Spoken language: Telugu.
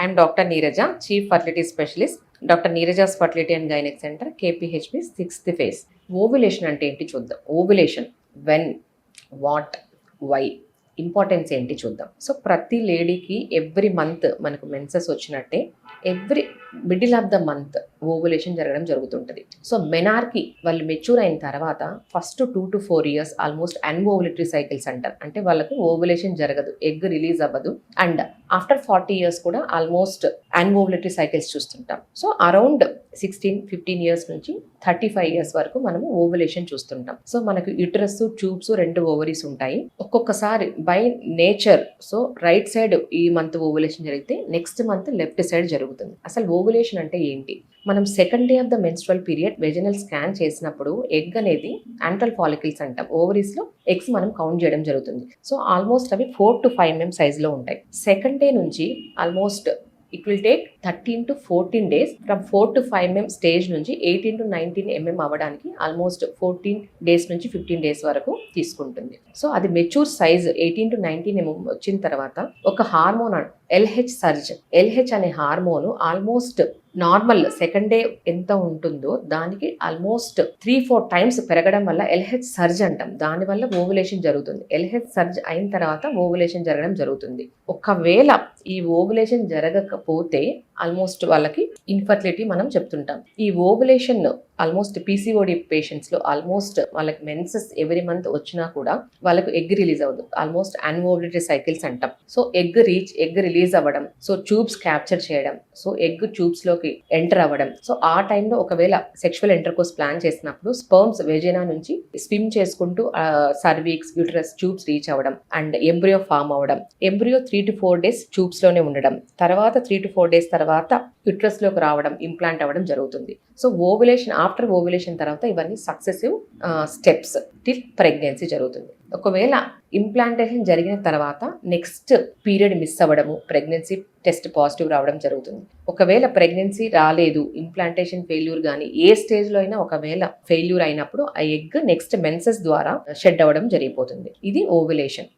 I'm doctor Neeraja chief fertility specialist. Doctor Neeraja's fertility and gynaec center KPHB sixth phase ovulation అంటే ఏంటి చూద్దాం. Ovulation when what why importance ఏంటి చూద్దాం. సో ప్రతి లేడీకి ఎవ్రీ మంత్ మనకు మెన్సెస్ వచ్చినట్టే every middle of the month ovulation జరగడం జరుగుతుంటుంది. సో మెనార్కి వాళ్ళు మెచ్యూర్ అయిన తర్వాత first two to four years almost anovulatory cycles అంటారు. అంటే వాళ్ళకు ఓవులేషన్ జరగదు ఎగ్ రిలీజ్ అవ్వదు. అండ్ ఆఫ్టర్ ఫార్టీ ఇయర్స్ కూడా ఆల్మోస్ట్ అన్ఓవులేటరీ సైకిల్స్ చూస్తుంటాం. So around sixteen fifteen years నుంచి థర్టీ ఫైవ్ ఇయర్స్ వరకు మనము ఓవులేషన్ చూస్తుంటాం. సో మనకు యుటరస్ ట్యూబ్స్ రెండు ఓవరీస్ ఉంటాయి. ఒక్కొక్కసారి by nature so right side ఈ మంత్ ఓవులేషన్ జరిగితే నెక్స్ట్ మంత్ లెఫ్ట్ సైడ్ జరుగుతుంది. జరుగుతుంది. అసలు ఓవులేషన్ అంటే ఏంటి? మనం second day of the menstrual period vaginal scan చేసినప్పుడు ఎగ్ అనేది యాంటల్ ఫాలికల్స్ అంటాం. ఓవరీస్లో ఎగ్స్ మనం కౌంట్ చేయడం జరుగుతుంది. సో ఆల్మోస్ట్ అవి ఫోర్ టు ఫైవ్ ఎంఎం సైజ్లో ఉంటాయి. సెకండ్ డే నుంచి almost it will take thirteen to fourteen days from four to five MM stage నుంచి ఎయిటీన్ టు నైన్టీన్ ఎంఎం అవ్వడానికి ఆల్మోస్ట్ ఫోర్టీన్ డేస్ నుంచి ఫిఫ్టీన్ డేస్ వరకు తీసుకుంటుంది. సో అది mature size eighteen to nineteen mm వచ్చిన తర్వాత ఒక హార్మోన్ ఎల్హెచ్ సర్జ్ ఎల్హెచ్ అనే hormone almost normal second day ఎంత ఉంటుందో దానికి ఆల్మోస్ట్ త్రీ ఫోర్ టైమ్స్ పెరగడం వల్ల ఎల్హెచ్ సర్జ్ అంటాం. దానివల్ల ఓవులేషన్ జరుగుతుంది. ఎల్హెచ్ సర్జ్ అయిన తర్వాత ఓవులేషన్ జరగడం జరుగుతుంది. ఒకవేళ ఈ ఓవులేషన్ జరగకపోతే ఆల్మోస్ట్ వాళ్ళకి ఇన్ఫర్టిలిటీ మనం చెప్తుంటాం. ఈ ఓవులేషన్ ఆల్మోస్ట్ పీసీఓడి పేషెంట్స్లో ఆల్మోస్ట్ వాళ్ళకి మెన్సెస్ ఎవ్రీ మంత్ వచ్చినా కూడా వాళ్ళకు ఎగ్ రిలీజ్ అవ్వదు. ఆల్మోస్ట్ అన్ఓబిలిటీ సైకిల్స్ అంటాం. So egg reach egg release అవ్వడం సో ట్యూబ్స్ క్యాప్చర్ చేయడం సో ఎగ్ ట్యూబ్స్లోకి ఎంటర్ అవ్వడం. సో ఆ టైంలో ఒకవేళ సెక్షువల్ ఎంటర్కోర్స్ ప్లాన్ చేసినప్పుడు స్పర్మ్స్ వెజేనా నుంచి స్విమ్ చేసుకుంటూ సర్వీక్స్ యూటరస్ ట్యూబ్స్ రీచ్ అవ్వడం అండ్ ఎంబ్రియో ఫామ్ అవ్వడం. Embryo three to four days ట్యూబ్స్లోనే ఉండడం. తర్వాత త్రీ టు ఫోర్ డేస్ తర్వాత యూట్రస్లోకి రావడం ఇంప్లాంట్ అవ్వడం జరుగుతుంది. సో ఓవులేషన్ ఆఫ్టర్ ఓవ్యులేషన్ తర్వాత ఇవన్నీ సక్సెసివ్ స్టెప్స్ టిల్ ప్రెగ్నెన్సీ జరుగుతుంది. ఒకవేళ ఇంప్లాంటేషన్ జరిగిన తర్వాత నెక్స్ట్ పీరియడ్ మిస్ అవ్వడము ప్రెగ్నెన్సీ టెస్ట్ పాజిటివ్ రావడం జరుగుతుంది. ఒకవేళ ప్రెగ్నెన్సీ రాలేదు ఇంప్లాంటేషన్ ఫెయిల్యూర్ కానీ ఏ స్టేజ్లో అయినా ఒకవేళ ఫెయిల్యూర్ అయినప్పుడు ఆ ఎగ్ నెక్స్ట్ మెన్సెస్ ద్వారా షెడ్ అవ్వడం జరిగిపోతుంది. ఇది ఓవ్యులేషన్.